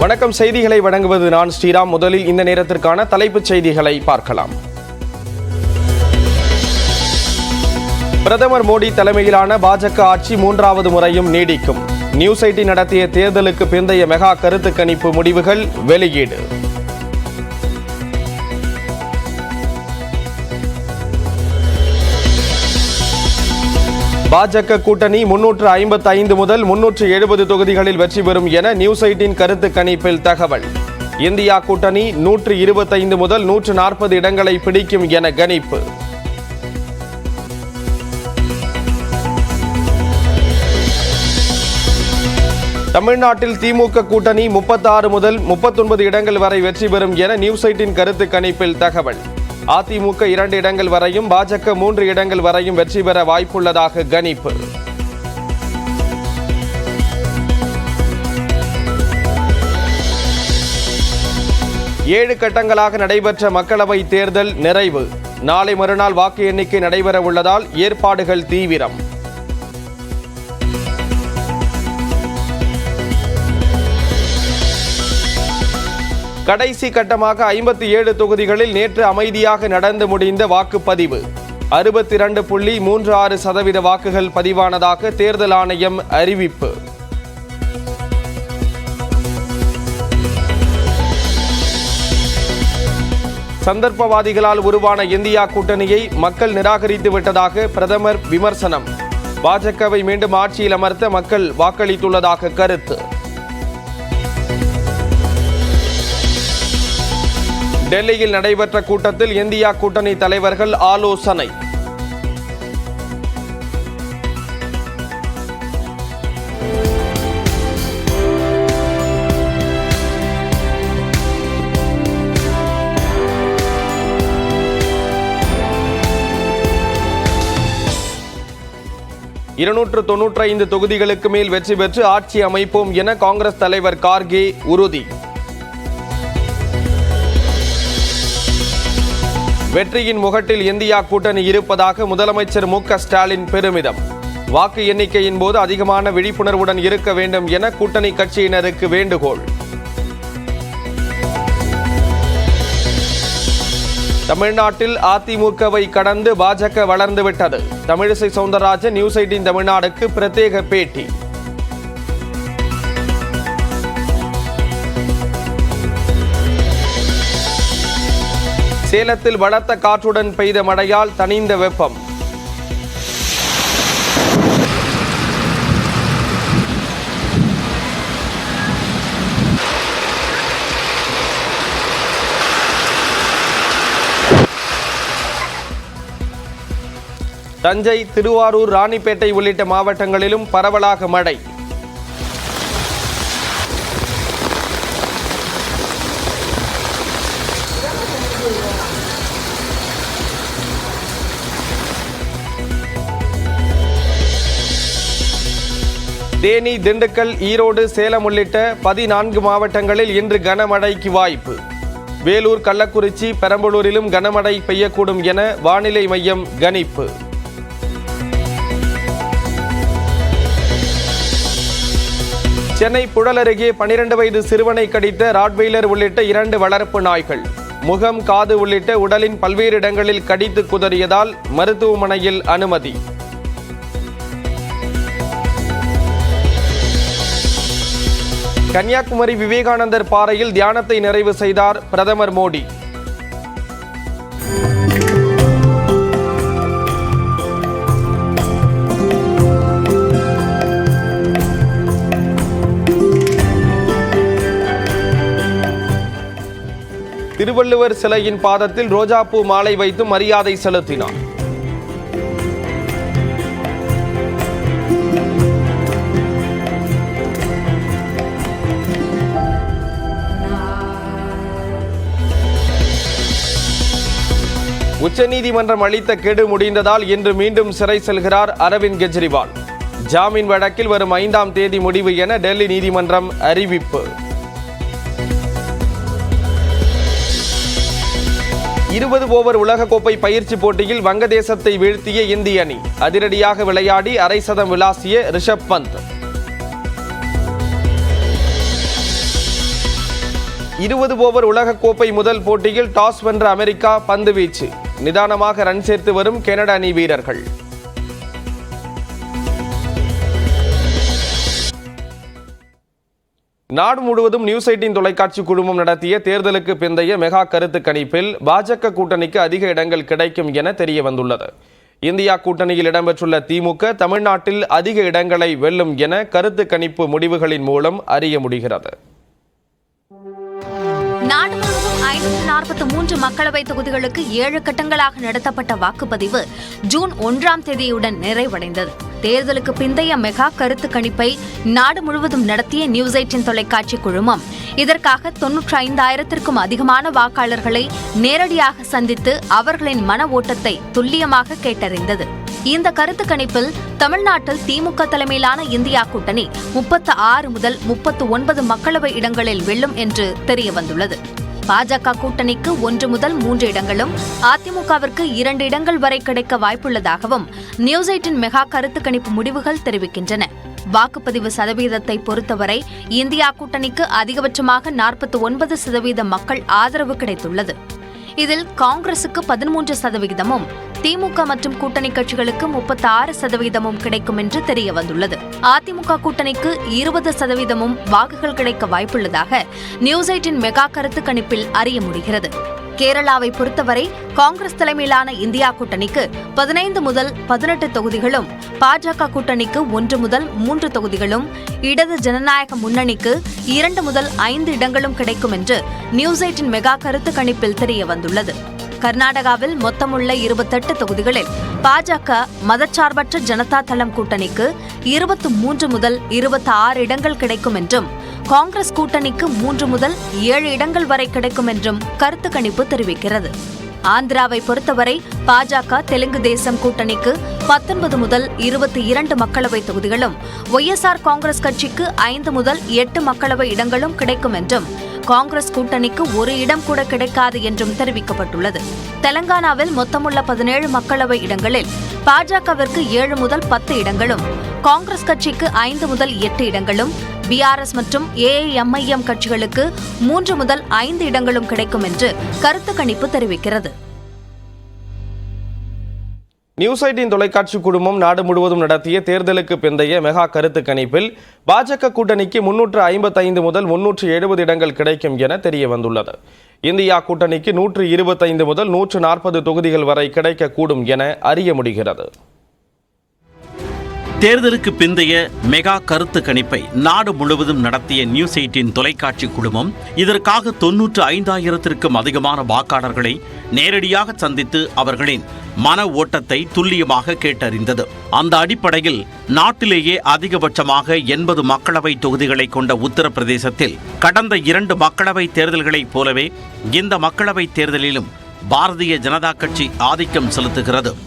வணக்கம் செய்திகளை வழங்குவது நான் ஸ்ரீராம். முதலில் இந்த நேரத்திற்கான தலைப்புச் செய்திகளை பார்க்கலாம். பிரதமர் மோடி தலைமையிலான பாஜக ஆட்சி மூன்றாவது முறையும் நீடிக்கும். நியூஸ் ஐடி நடத்திய தேர்தலுக்கு பிந்தைய மெகா கருத்து கணிப்பு முடிவுகள் வெளியீடு. பாஜக கூட்டணி முன்னூற்று ஐம்பத்தி ஐந்து முதல் முன்னூற்று எழுபது தொகுதிகளில் வெற்றி பெறும் என நியூஸ் எயிட்டின் கருத்து கணிப்பில் தகவல். இந்தியா கூட்டணி நூற்று இருபத்தைந்து முதல் நூற்று நாற்பது இடங்களை பிடிக்கும் என கணிப்பு. தமிழ்நாட்டில் திமுக கூட்டணி முப்பத்தாறு முதல் முப்பத்தொன்பது இடங்கள் வரை வெற்றி பெறும் என நியூஸ் எயிட்டின் கருத்து கணிப்பில் தகவல். அதிமுக இரண்டு இடங்கள் வரையும் பாஜக மூன்று இடங்கள் வரையும் வெற்றி பெற வாய்ப்புள்ளதாக கணிப்பு. ஏழு கட்டங்களாக நடைபெற்ற மக்களவை தேர்தல் நிறைவு. நாளை மறுநாள் வாக்கு எண்ணிக்கை நடைபெற உள்ளதால் ஏற்பாடுகள் தீவிரம். கடைசி கட்டமாக ஐம்பத்தி ஏழு தொகுதிகளில் நேற்று அமைதியாக நடந்து முடிந்த வாக்குப்பதிவு. அறுபத்தி இரண்டு புள்ளி மூன்று ஆறு சதவீத வாக்குகள் பதிவானதாக தேர்தல் ஆணையம் அறிவிப்பு. சந்தர்ப்பவாதிகளால் உருவான இந்தியா கூட்டணியை மக்கள் நிராகரித்து விட்டதாக பிரதமர் விமர்சனம். பாஜகவை மீண்டும் ஆட்சியில் அமர்த்த மக்கள் வாக்களித்துள்ளதாக கருத்து. டெல்லியில் நடைபெற்ற கூட்டத்தில் இந்தியா கூட்டணி தலைவர்கள் ஆலோசனை. இருநூற்று தொன்னூற்றி ஐந்து தொகுதிகளுக்கு மேல் வெற்றி பெற்று ஆட்சி அமைப்போம் என காங்கிரஸ் தலைவர் கார்கே உறுதி. வெற்றியின் முகட்டில் இந்தியா கூட்டணி இருப்பதாக முதலமைச்சர் மு ஸ்டாலின் பெருமிதம். வாக்கு எண்ணிக்கையின் போது அதிகமான விழிப்புணர்வுடன் இருக்க வேண்டும் என கூட்டணி கட்சியினருக்கு வேண்டுகோள். தமிழ்நாட்டில் அதிமுகவை கடந்து பாஜக வளர்ந்துவிட்டது. தமிழிசை சவுந்தரராஜன் நியூஸ் எயிட்டின் தமிழ்நாடுக்கு பிரத்யேக பேட்டி. சேலத்தில் பலத்த காற்றுடன் பெய்த மழையால் தணிந்த வெப்பம். தஞ்சை திருவாரூர் ராணிப்பேட்டை உள்ளிட்ட மாவட்டங்களிலும் பரவலாக மழை. தேனி திண்டுக்கல் ஈரோடு சேலம் உள்ளிட்ட பதினான்கு மாவட்டங்களில் இன்று கனமழைக்கு வாய்ப்பு. வேலூர் கள்ளக்குறிச்சி பெரம்பலூரிலும் கனமழை பெய்யக்கூடும் என வானிலை மையம் கணிப்பு. சென்னை புழல் அருகே பனிரெண்டு வயது சிறுவனை கடித்த ராட்வெய்லர் உள்ளிட்ட இரண்டு வளர்ப்பு நாய்கள். முகம் காது உள்ளிட்ட உடலின் பல்வேறு இடங்களில் கடித்து குதறியதால் மருத்துவமனையில் அனுமதி. கன்னியாகுமரி விவேகானந்தர் பாறையில் தியானத்தை நிறைவு செய்தார் பிரதமர் மோடி. திருவள்ளுவர் சிலையின் பாதத்தில் ரோஜாப்பூ மாலை வைத்து மரியாதை செலுத்தினார். உச்சநீதிமன்றம் அளித்த கெடு முடிந்ததால் இன்று மீண்டும் சிறை செல்கிறார் அரவிந்த் கெஜ்ரிவால். ஜாமீன் வழக்கில் வரும் ஐந்தாம் தேதி முடிவு என டெல்லி நீதிமன்றம் அறிவிப்பு. இருபது ஓவர் உலகக்கோப்பை பயிற்சி போட்டியில் வங்கதேசத்தை வீழ்த்திய இந்திய அணி. அதிரடியாக விளையாடி அரை சதம் விளாசிய ரிஷப் பந்த். இருபது ஓவர் உலகக்கோப்பை முதல் போட்டியில் டாஸ் வென்ற அமெரிக்கா பந்து வீச்சு. நிதானமாக ரன் சேர்த்து வரும் கனடா அணி வீரர்கள். நாடு முழுவதும் நியூஸ் எயிட்டின் தொலைக்காட்சி குழுமம் நடத்திய தேர்தலுக்கு பிந்தைய மெகா கருத்து கணிப்பில் பாஜக கூட்டணிக்கு அதிக இடங்கள் கிடைக்கும் என தெரிய வந்துள்ளது இந்தியா கூட்டணியில் இடம்பெற்றுள்ள திமுக தமிழ்நாட்டில் அதிக இடங்களை வெல்லும் என கருத்து கணிப்பு முடிவுகளின் மூலம் அறிய முடிகிறது. நாடு நாற்பத்தி மூன்று மக்களவை தொகுதிகளுக்கு ஏழு கட்டங்களாக நடத்தப்பட்ட வாக்குப்பதிவு ஜூன் ஒன்றாம் தேதியுடன் நிறைவடைந்தது. தேர்தலுக்கு பிந்தைய மெகா கருத்து கணிப்பை நாடு முழுவதும் நடத்திய நியூஸ் எயிட்டின் தொலைக்காட்சி குழுமம் இதற்காக தொன்னூற்றி ஐந்தாயிரத்திற்கும் அதிகமான வாக்காளர்களை நேரடியாக சந்தித்து அவர்களின் மன ஓட்டத்தை துல்லியமாக கேட்டறிந்தது. இந்த கருத்து கணிப்பில் தமிழ்நாட்டில் திமுக தலைமையிலான இந்தியா கூட்டணி முப்பத்து ஆறு முதல் முப்பத்து ஒன்பது மக்களவை இடங்களில் வெல்லும் என்று தெரிய வந்துள்ளது பாஜக கூட்டணிக்கு ஒன்று முதல் மூன்று இடங்களும் அதிமுகவிற்கு இரண்டு இடங்கள் வரை கிடைக்க வாய்ப்புள்ளதாகவும் நியூஸ் எயிட்டின் மெகா கருத்து கணிப்பு முடிவுகள் தெரிவிக்கின்றன. வாக்குப்பதிவு சதவீதத்தை பொறுத்தவரை இந்தியா கூட்டணிக்கு அதிகபட்சமாக நாற்பத்தி ஒன்பது சதவீத மக்கள் ஆதரவு கிடைத்துள்ளது. இதில் காங்கிரசுக்கு பதிமூன்று சதவிகிதமும் திமுக மற்றும் கூட்டணி கட்சிகளுக்கு முப்பத்தி ஆறு சதவீதமும் கிடைக்கும் என்று தெரிய வந்துள்ளது அதிமுக கூட்டணிக்கு இருபது சதவீதமும் வாக்குகள் கிடைக்க வாய்ப்புள்ளதாக நியூஸ் எயிட்டின் மெகா கருத்து கணிப்பில் அறிய முடிகிறது. கேரளாவை பொறுத்தவரை காங்கிரஸ் தலைமையிலான இந்தியா கூட்டணிக்கு பதினைந்து முதல் பதினெட்டு தொகுதிகளும் பாஜக கூட்டணிக்கு ஒன்று முதல் மூன்று தொகுதிகளும் இடது ஜனநாயக முன்னணிக்கு இரண்டு முதல் ஐந்து இடங்களும் கிடைக்கும் என்று நியூஸ் எயிட்டின் மெகா கருத்து கணிப்பில் தெரிய வந்துள்ளது கர்நாடகாவில் மொத்தமுள்ள இருபத்தெட்டு தொகுதிகளில் பாஜக மதச்சார்பற்ற ஜனதா தளம் கூட்டணிக்கு இருபத்து மூன்று முதல் இருபத்தி ஆறு இடங்கள் கிடைக்கும் என்றும் காங்கிரஸ் கூட்டணிக்கு மூன்று முதல் ஏழு இடங்கள் வரை கிடைக்கும் என்றும் கருத்து கணிப்பு தெரிவிக்கிறது. ஆந்திராவை பொறுத்தவரை பாஜக தெலுங்கு தேசம் கூட்டணிக்கு பத்தொன்பது முதல் இருபத்தி இரண்டு மக்களவை தொகுதிகளும் ஒய்எஸ்ஆர் காங்கிரஸ் கட்சிக்கு ஐந்து முதல் எட்டு மக்களவை இடங்களும் கிடைக்கும் என்றும் காங்கிரஸ் கூட்டணிக்கு ஒரு இடம் கூட கிடைக்காது என்றும் தெரிவிக்கப்பட்டுள்ளது. தெலங்கானாவில் மொத்தமுள்ள பதினேழு மக்களவை இடங்களில் பாஜகவிற்கு ஏழு முதல் பத்து இடங்களும் காங்கிரஸ் கட்சிக்கு ஐந்து முதல் எட்டு இடங்களும் பிஆர்எஸ் மற்றும் ஏஐஎம்ஐஎம் கட்சிகளுக்கு மூன்று முதல் ஐந்து இடங்களும் கிடைக்கும் என்று கருத்து கணிப்பு தெரிவிக்கிறது. நியூஸ் எயிட்டின் தொலைக்காட்சி குழுமம் நாடு முழுவதும் நடத்திய தேர்தலுக்கு பிந்தைய மெகா கருத்து கணிப்பில் பாஜக கூட்டணிக்கு முன்னூற்று ஐம்பத்தைந்து முதல் முன்னூற்று எழுபது இடங்கள் கிடைக்கும் என தெரிய வந்துள்ளது. இந்தியா கூட்டணிக்கு நூற்று இருபத்தைந்து முதல் நூற்று நாற்பது தொகுதிகள் வரை கிடைக்கக்கூடும் என அறிய முடிகிறது. தேர்தலுக்கு பிந்தைய மெகா கருத்து கணிப்பை நாடு முழுவதும் நடத்திய நியூஸ் எயிட்டின் தொலைக்காட்சி குழுமம் இதற்காக தொன்னூற்று ஐந்தாயிரத்திற்கும் அதிகமான வாக்காளர்களை நேரடியாக சந்தித்து அவர்களின் மன ஓட்டத்தை துல்லியமாக கேட்டறிந்தது. அந்த அடிப்படையில் நாட்டிலேயே அதிகபட்சமாக எண்பது மக்களவை தொகுதிகளை கொண்ட உத்தரப்பிரதேசத்தில் கடந்த இரண்டு மக்களவை தேர்தல்களைப் போலவே இந்த மக்களவை தேர்தலிலும் பாரதிய ஜனதா கட்சி ஆதிக்கம் செலுத்துகிறது.